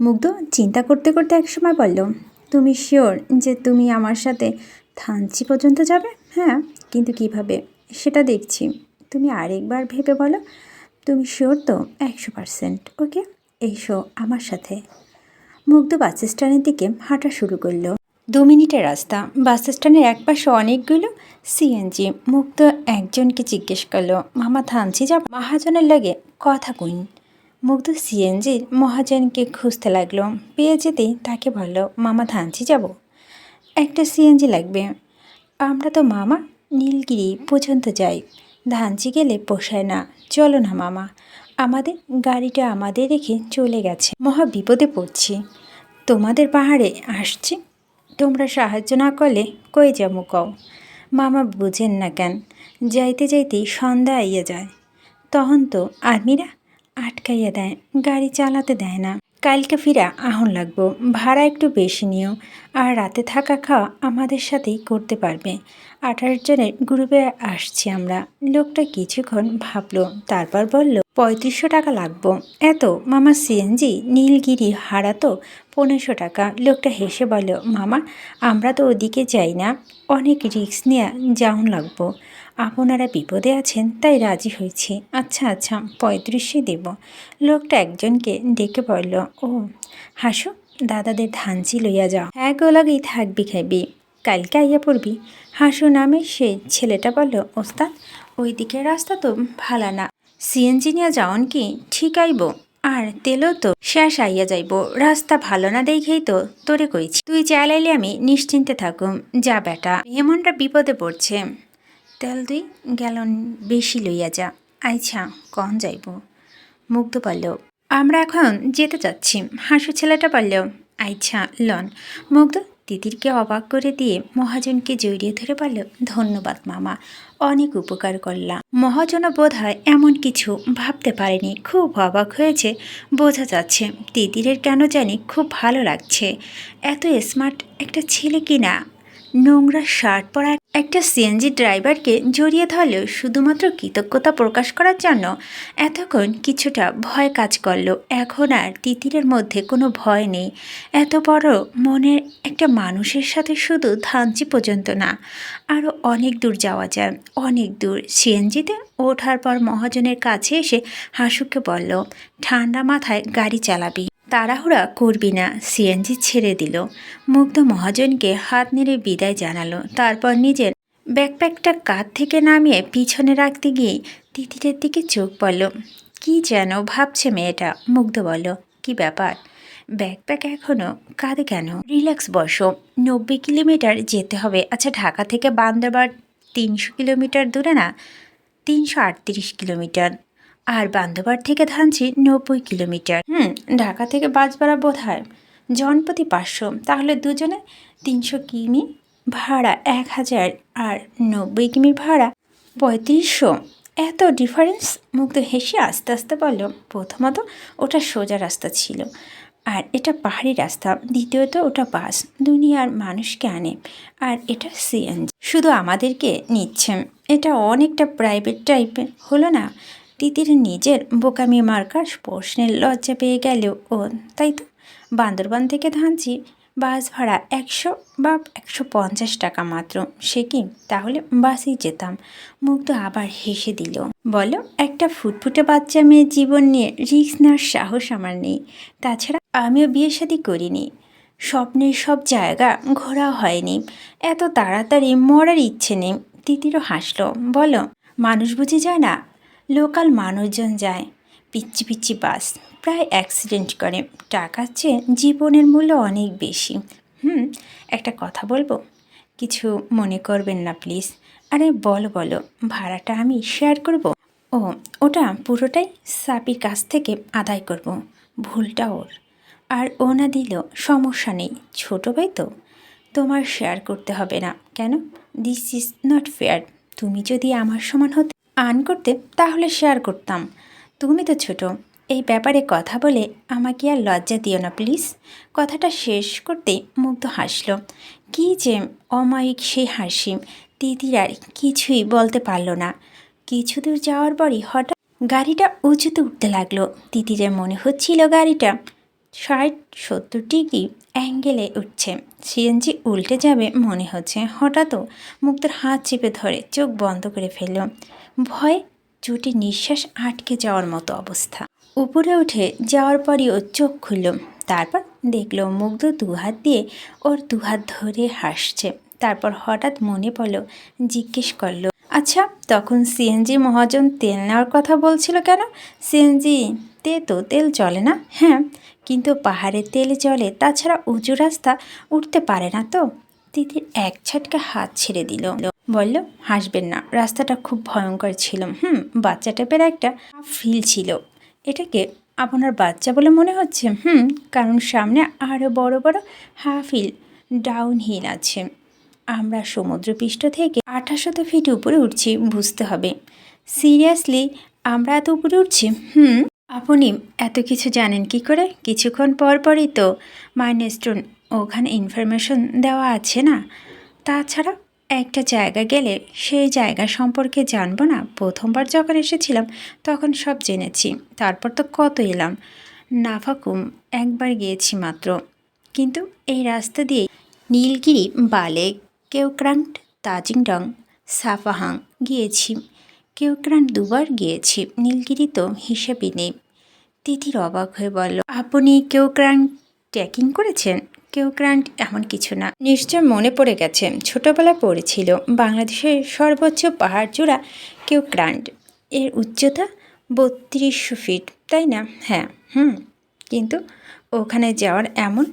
মুগ্ধ চিন্তা করতে করতে একসময় বলল, তুমি শিওর যে তুমি আমার সাথে থানচি পর্যন্ত যাবে? হ্যাঁ কিন্তু কীভাবে? সেটা দেখছি। তুমি আরেকবার ভেবে বলো। তুমি শিওর তো একশো পারসেন্ট ওকে এসো আমার সাথে। মুগ্ধ বাস স্ট্যান্ডের দিকে হাঁটা শুরু করল। দু মিনিটের রাস্তা। বাস স্ট্যান্ডের একপাশে অনেকগুলো সিএনজি মুগ্ধ একজনকে জিজ্ঞেস করল, মামা থানচি যাব? মহাজনের লাগে কথা কইন। মুগ্ধ সিএনজির মহাজনকে খুঁজতে লাগল। পেয়ে যেতেই তাকে বলল, মামা থানচি যাব? একটা সিএনজি লাগবে। আমরা তো মামা, নীলগিরি পর্যন্ত যাই। ধানচি গেলে পোষায় না। চলো না, মামা। আমাদের গাড়িটা আমাদের রেখে চলে গেছে। মহা বিপদে পড়ছি। তোমাদের পাহাড়ে আসছি। তোমরা সাহায্য না করলে কই যাব কও? মামা, বুঝেন না কেন। যাইতে যাইতেই সন্ধ্যা আইয়া যায়। তখন তো আর্মিরা আটকাইয়া দেয়, গাড়ি চালাতে দেয় না। কালকে ফিরা আহন লাগবো, ভাড়া একটু বেশি নিও। আর রাতে থাকা খাওয়া আমাদের সাথেই করতে পারবে। আঠারো জনের গ্রুপে আসছি আমরা। লোকটা কিছুক্ষণ ভাবলো, তারপর বলল, পঁয়ত্রিশশো টাকা লাগবো। এত? মামা সিএনজি নীলগিরি হারা তো? পনেরোশো টাকা? লোকটা হেসে বলল, মামা, আমরা তো ওদিকে যাই না। অনেক রিস্ক নিয়ে যাওন লাগবো। আপনারা বিপদে আছেন, তাই রাজি হয়েছি। আচ্ছা আচ্ছা পঁয়ত্রিশে দেব। লোকটা একজনকে ডেকে পড়ল ও, হাসু, দাদাদের ধানচি লইয়া যাও। এক গো লাগেই থাকবি, খাইবি। কালকে আইয়া পড়বি। হাসু নামে সেই ছেলেটা বলল, ওস্তাদ ওই দিকের রাস্তা তো ভালো না। সিএনজি নিয়ে যাওন কি ঠিক আইব? আর তেলও তো শেষ আইয়া যাইব। রাস্তা ভালো না দেখেই তো তোরে কইছি। তুই চালাইলে আমি নিশ্চিন্তে থাকুম। যা বেটা হেমনটা বিপদে পড়ছে। তেল দুই গ্যালন বেশি লইয়া যা। আইছা কন যাইব? মুগ্ধ পারল। আমরা এখন যেতে চাচ্ছি হাসু ছেলেটা পারল। আইছা, লন। মুগ্ধ তিতিরকে অবাক করে দিয়ে মহাজনকে জড়িয়ে ধরে পারল। ধন্যবাদ, মামা। অনেক উপকার করলাম মহাজনও বোধ হয় এমন কিছু ভাবতে পারেনি। খুব অবাক হয়েছে। বোঝা যাচ্ছে, তিতিরের কেন জানি খুব ভালো লাগছে। এত স্মার্ট একটা ছেলে কিনা? নোংরা শার্ট পরা একটা সিএনজি ড্রাইভারকে জড়িয়ে ধরলেও শুধুমাত্র কৃতজ্ঞতা প্রকাশ করার জন্য এতক্ষণ কিছুটা ভয় কাজ করল। এখন আর তিতিরের মধ্যে কোনো ভয় নেই। এত বড় মনের একটা মানুষের সাথে শুধু ধানচি পর্যন্ত না, আরও অনেক দূর যাওয়া যায়। অনেক দূর সিএনজিতে ওঠার পর মহাজনের কাছে এসে হাসুকে বলল, ঠান্ডা মাথায় গাড়ি চালাবি। তাড়াহুড়া করবি না, সিএনজি ছেড়ে দিল। মুগ্ধ মহাজনকে হাত নেড়ে বিদায় জানালো। তারপর নিজের ব্যাকপ্যাকটা কাঁধ থেকে নামিয়ে পিছনে রাখতে গিয়ে তিতিরের দিকে চোখ পড়ল। কি যেন ভাবছে মেয়েটা? মুগ্ধ বলল। কি ব্যাপার? ব্যাকপ্যাক এখনও কাঁধে কেন? রিল্যাক্স বসো। নব্বই কিলোমিটার যেতে হবে। আচ্ছা ঢাকা থেকে বান্দরবার তিনশো কিলোমিটার দূরে না? তিনশো আটত্রিশ কিলোমিটার। আর বান্দরবার থেকে ধানছি নব্বই কিলোমিটার। হুম, ঢাকা থেকে বাস ভাড়া বোধ হয়। জনপ্রতি পাঁচশো, তাহলে দুজনে তিনশো কিমি ভাড়া এক হাজার আর নব্বই কিমি ভাড়া পঁয়ত্রিশশো। এত ডিফারেন্স মুগ্ধ হেসে আস্তে আস্তে বলল, প্রথমত ওটা সোজা রাস্তা ছিল আর এটা পাহাড়ি রাস্তা। দ্বিতীয়ত ওটা বাস। দুনিয়ার মানুষকে আনে আর এটা সিএনজি শুধু আমাদেরকে নিচ্ছে। এটা অনেকটা প্রাইভেট টাইপের হলো না তিতির নিজের বোকামি মার্কার প্রশ্নের লজ্জা পেয়ে গেল ও, তাই তো? বান্দরবান থেকে ধানছি বাস ভাড়া একশো বা একশো পঞ্চাশ টাকা মাত্র। সে কি? তাহলে বাসেই যেতাম। মুগ্ধ আবার হেসে দিল। বলো, একটা ফুটফুটে বাচ্চা মেয়ের জীবন নিয়ে রিক্স নেওয়ার সাহস আমার নেই। তাছাড়া আমিও বিয়ে শাদি করিনি। স্বপ্নের সব জায়গা ঘোরা হয়নি। এত তাড়াতাড়ি মরার ইচ্ছে নেই। তিতিরও হাসলো। বলো, মানুষ বুঝে যায় না লোকাল মানুষজন যায় পিচ্ছি পিচ্ছি বাস, প্রায় অ্যাক্সিডেন্ট করে। টাকার চেয়ে জীবনের মূল্য অনেক বেশি। হুম, একটা কথা বলব? কিছু মনে করবেন না প্লিজ আরে বলো বলো, ভাড়াটা আমি শেয়ার করব? ও, ওটা পুরোটাই সাপির কাছ থেকে আদায় করব। ভুলটা ওর। আর ও না দিল, সমস্যা নেই। ছোটো ভাই তো। তোমার শেয়ার করতে হবে না। কেন? দিস ইজ নট ফেয়ার তুমি যদি আমার সমান হতে আর্ন করতে, তাহলে শেয়ার করতাম। তুমি তো ছোট, এই ব্যাপারে কথা বলে আমাকে আর লজ্জা দিও না প্লিজ কথাটা শেষ করতে মুগ্ধ হাসল। কি যে অমায়িক সেই হাসি, দিদির আর কিছুই বলতে পারল না। কিছু দূর যাওয়ার পরই হঠাৎ গাড়িটা উঁচুতে উঠতে লাগল। তিতিরের মনে হচ্ছিল গাড়িটা ষাট সত্তর ডিগ্রি অ্যাঙ্গেলে উঠছে। সিএনজি উল্টে যাবে মনে হচ্ছে। হঠাৎও মুক্তোর হাত চেপে ধরে চোখ বন্ধ করে ফেলল। ভয় চুটি নিঃশ্বাস আটকে যাওয়ার মতো অবস্থা। উপরে উঠে যাওয়ার পরই ও চোখ খুলল। তারপর দেখল মুগ্ধ দুহাত দিয়ে ওর দুহাত ধরে হাসছে। তারপর হঠাৎ মনে পড়ল, জিজ্ঞেস করল আচ্ছা তখন সিএনজি মহাজন তেল নেওয়ার কথা বলছিল কেন? সিএনজি তে তো তেল চলে না? হ্যাঁ কিন্তু পাহাড়ের তেল চলে তাছাড়া উঁচু রাস্তা উঠতে পারে না তো। তিতির এক ছটকা হাত ছেড়ে দিল। বলল, হাসবেন না, রাস্তাটা খুব ভয়ঙ্কর ছিল। হুম বাচ্চা টাইপের একটা ফিল ছিল। এটাকে আপনার বাচ্চা বলে মনে হচ্ছে। হুম, কারণ সামনে আরও বড় বড় হাফ হিল ডাউন হিল আছে। আমরা সমুদ্রপৃষ্ঠ থেকে আঠাশত ফিট উপরে উঠছি, বুঝতে হবে। সিরিয়াসলি, আমরা এত উপরে উঠছি? হুম আপনি এত কিছু জানেন কি করে? কিছুক্ষণ পর পরই তো মাইনেস্টোন ওখানে ইনফরমেশন দেওয়া আছে না। তাছাড়া একটা জায়গা গেলে সেই জায়গা সম্পর্কে জানব না। প্রথমবার যখন এসেছিলাম তখন সব জেনেছি। তারপর তো কত এলাম। নাফাকুম, একবার গিয়েছি মাত্র। কিন্তু এই রাস্তা দিয়ে নীলগিরি, বালে, কেউক্রান্ট, তাজিংডং, সাফাহাং গিয়েছি। কেউক্রান্ট দুবার গিয়েছি, নীলগিরি তো হিসেবে নেই। তিথির অবাক হয়ে বলল, আপনি কেউক্রান্ট ট্রেকিং করেছেন? কেউক্রান্ট এমন কিছু না। নিশ্চয় মনে পড়ে গেছে ছোটবেলায় পড়েছিল, বাংলাদেশের সর্বোচ্চ পাহাড় চূড়া কেউক্রান্ট এর উচ্চতা বত্রিশশো ফিট, তাই না? হ্যাঁ হুম, কিন্তু ওখানে যাওয়ার এমন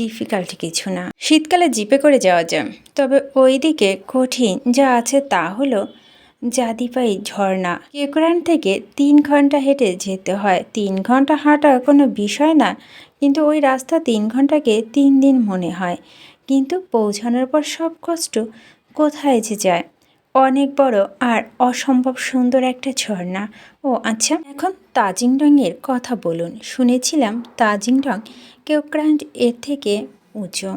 ডিফিকাল্ট কিছু না। শীতকালে জিপে করে যাওয়া যায়, তবে ওই দিকে কঠিন যা আছে তা হলো জাদিপাই ঝর্ণা। কেকরান থেকে তিন ঘণ্টা হেঁটে যেতে হয়। তিন ঘণ্টা হাঁটা কোনো বিষয় না, কিন্তু ওই রাস্তা তিন ঘন্টাকে তিন দিন মনে হয়। কিন্তু পৌঁছানোর পর সব কষ্ট কোথায় যে যায়? অনেক বড় আর অসম্ভব সুন্দর একটা ঝর্ণা। ও আচ্ছা এখন তাজিংডংয়ের কথা বলুন। শুনেছিলাম তাজিংডং কেওক্রান্ড এর থেকে উঁচু।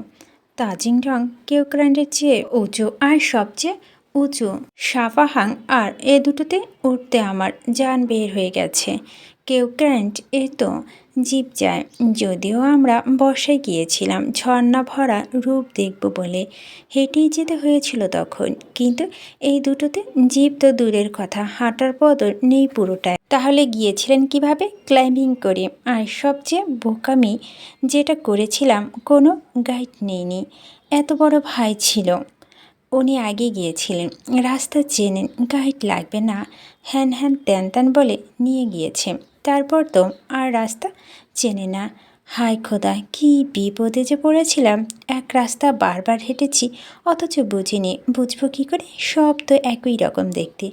তাজিংডং কেওক্রান্ডের চেয়ে উঁচু আর সবচেয়ে উঁচু, সাফাহাং, আর এ দুটোতে উঠতে আমার যান বের হয়ে গেছে। কেউক্রান্ট এ তো জিপ যায়। যদিও আমরা বর্ষায় গিয়েছিলাম, ঝর্ণা ভরা রূপ দেখব বলে। হেঁটেই যেতে হয়েছিল তখন, কিন্তু এই দুটোতে জিপ তো দূরের কথা, হাঁটার পদর নেই পুরোটায় তাহলে গিয়েছিলেন কীভাবে? ক্লাইম্বিং করে। আর সবচেয়ে বোকামি যেটা করেছিলাম, কোনো গাইড নেইনি। এত বড় ভাই ছিল। উনি আগে গিয়েছিলেন। রাস্তা চেনেন গাইড লাগবে না। হ্যান হ্যান ত্যান ত্যান বলে নিয়ে গিয়েছে। তারপর তো আর রাস্তা চেনে না। হায় খোদা, কি বিপদে যে পড়েছিলাম। এক রাস্তা বারবার হেঁটেছি, অথচ বুঝিনি, বুঝব কী করে? সব তো একই রকম দেখতে।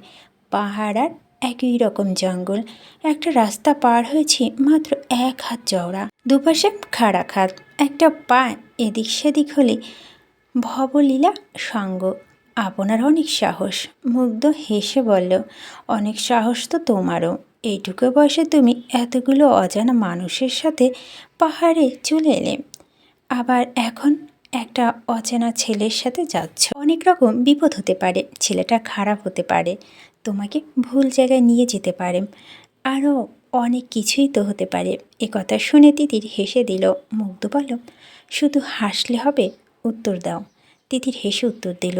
পাহাড় আর একই রকম জঙ্গল। একটা রাস্তা পার হয়েছি মাত্র এক হাত চওড়া, দুপাশে খাড়া খাত একটা পা এদিক সেদিক হলে ভবলীলা সঙ্গ। আপনার অনেক সাহস। মুগ্ধ হেসে বলল, অনেক সাহস তো তোমারও। এইটুকু বয়সে তুমি এতগুলো অজানা মানুষের সাথে পাহাড়ে চলে এলে। আবার এখন একটা অচেনা ছেলের সাথে যাচ্ছ। অনেক রকম বিপদ হতে পারে, ছেলেটা খারাপ হতে পারে, তোমাকে ভুল জায়গায় নিয়ে যেতে পারে। আরও অনেক কিছুই তো হতে পারে। এ কথা শুনে তিতির হেসে দিল। মুগ্ধ বলল, শুধু হাসলে হবে? উত্তর দাও। তিতির হেসে উত্তর দিল,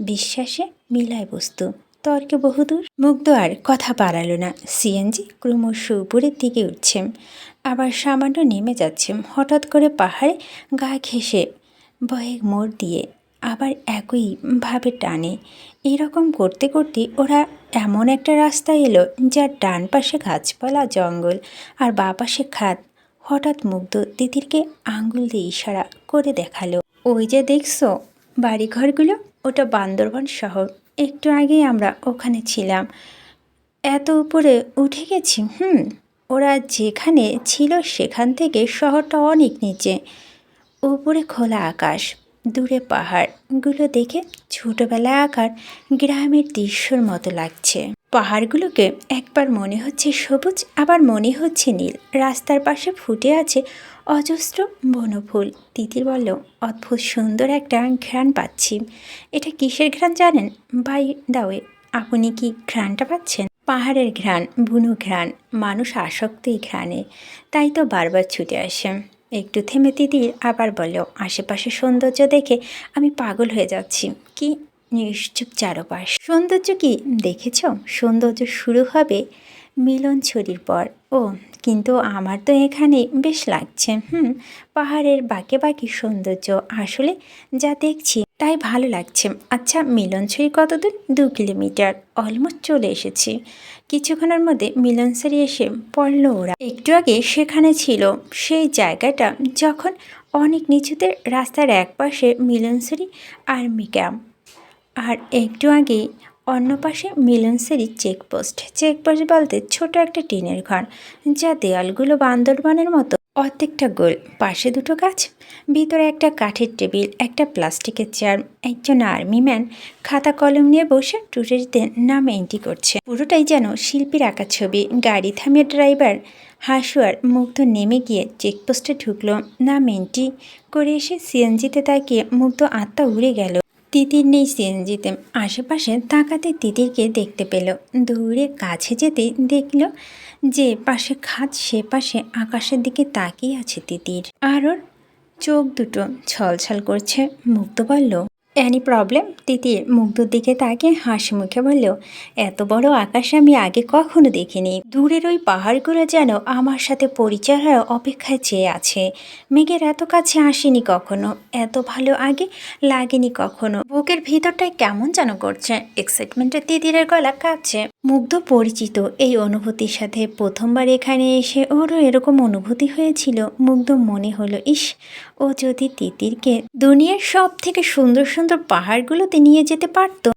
বিশ্বাসে মিলায় বস্তু, তর্কে বহুদূর। মুগ্ধ আর কথা বাড়ালো না। সিএনজি ক্রমশ উপরের দিকে উঠছে। আবার সামান্য নেমে যাচ্ছে। হঠাৎ করে পাহাড়ে গা ঘেঁষে বয়ে মোড় দিয়ে আবার একইভাবে টানে। এরকম করতে করতে ওরা এমন একটা রাস্তায় এলো, যার ডান পাশে গাছপালা, জঙ্গল আর বা পাশে খাত হঠাৎ মুগ্ধ তিতিরকে আঙ্গুল দিয়ে ইশারা করে দেখাল। ওই যে দেখছ, বাড়িঘরগুলো? ওটা বান্দরবান শহর। একটু আগেই আমরা ওখানে ছিলাম। এত উপরে উঠে গেছি, হুম? ওরা যেখানে ছিল সেখান থেকে শহরটা অনেক নিচে। উপরে খোলা আকাশ, দূরে পাহাড়গুলো দেখে ছোটোবেলায় আকার গ্রামের দৃশ্যর মতো লাগছে। পাহাড়গুলোকে একবার মনে হচ্ছে সবুজ, আবার মনে হচ্ছে নীল। রাস্তার পাশে ফুটে আছে অজস্র বনফুল। তিতির বলল, অদ্ভুত সুন্দর একটা ঘ্রাণ পাচ্ছি। এটা কিসের ঘ্রাণ জানেন? বাই দাওয়ে আপনি কি ঘ্রাণটা পাচ্ছেন? পাহাড়ের ঘ্রাণ, বুনো ঘ্রাণ, মানুষ আসক্ত ঘ্রাণে, তাই তো বারবার ছুটে আসে। একটু থেমে তিতির আবার বলল, আশেপাশে সৌন্দর্য দেখে আমি পাগল হয়ে যাচ্ছি। কি নিশ্চুপ চারপাশ। সৌন্দর্য কি? দেখেছ? সৌন্দর্য শুরু হবে মিলন ছড়ির পর। ও, কিন্তু আমার তো এখানে বেশ লাগছে, হুম? পাহাড়ের বাঁকে বাঁকে সৌন্দর্য। আসলে যা দেখছি তাই ভালো লাগছে। আচ্ছা মিলনছড়ি কতদূর? দু কিলোমিটার। অলমোস্ট চলে এসেছি। কিছুক্ষণের মধ্যে মিলনসারি এসে পড়ল ওরা। একটু আগে সেখানে ছিল। সেই জায়গাটা যখন অনেক নিচুতে রাস্তার এক একপাশে মিলনসারি আর্মি ক্যাম্প আর একটু আগে অন্য পাশে মিলনসারি চেকপোস্ট চেকপোস্ট বলতে ছোট একটা টিনের ঘর, যা দেয়ালগুলো বান্দরবানের মতো অর্ধেকটা গোল, পাশে দুটো গাছ, ভিতরে একটা কাঠের টেবিল, একটা প্লাস্টিকের চেয়ার, একজন আর্মি ম্যান খাতা কলম নিয়ে বসে টুরিস্টদের নাম এন্ট্রি করছে। পুরোটাই যেন শিল্পীর আঁকা ছবি, গাড়ি থামিয়ে ড্রাইভার হাসুয়ার মুগ্ধ নেমে গিয়ে চেকপোস্টে ঢুকলো, নাম এন্ট্রি করে এসে সিএনজিতে তাকিয়ে মুগ্ধ আত্মা উড়ে গেল। তিতির নেই সিএনজিতে। আশেপাশে তাকাতে তিতিরকে দেখতে পেল। দৌড়ে কাছে যেতে দেখল যে পাশে খাত সে পাশে আকাশের দিকে তাকিয়ে আছে তিতির। আর ওর চোখ দুটো ছলছল করছে। মুগ্ধ বলল অ্যানি প্রবলেম তিতির মুগ্ধর দিকে তাকে হাসি মুখে বলল, এত বড় আকাশ আমি আগে কখনো দেখিনি। দূরের ওই পাহাড়গুলো যেন আমার সাথে পরিচয় হয়ে অপেক্ষায় চেয়ে আছে। মেঘের এত কাছে আসেনি কখনো, এত ভালো আগে লাগেনি কখনো। বুকের ভিতরটায় কেমন যেন করছে। এক্সাইটমেন্টে তিতিরের গলা কাঁপছে। মুগ্ধ পরিচিত এই অনুভূতির সাথে প্রথমবার এখানে এসে ওরও এরকম অনুভূতি হয়েছিল। মুগ্ধ মনে হলো, ইস, ও যদি তিতিরকে দুনিয়ার সব থেকে সুন্দর সুন্দর সুন্দর পাহাড়গুলোতে নিয়ে যেতে পারতো।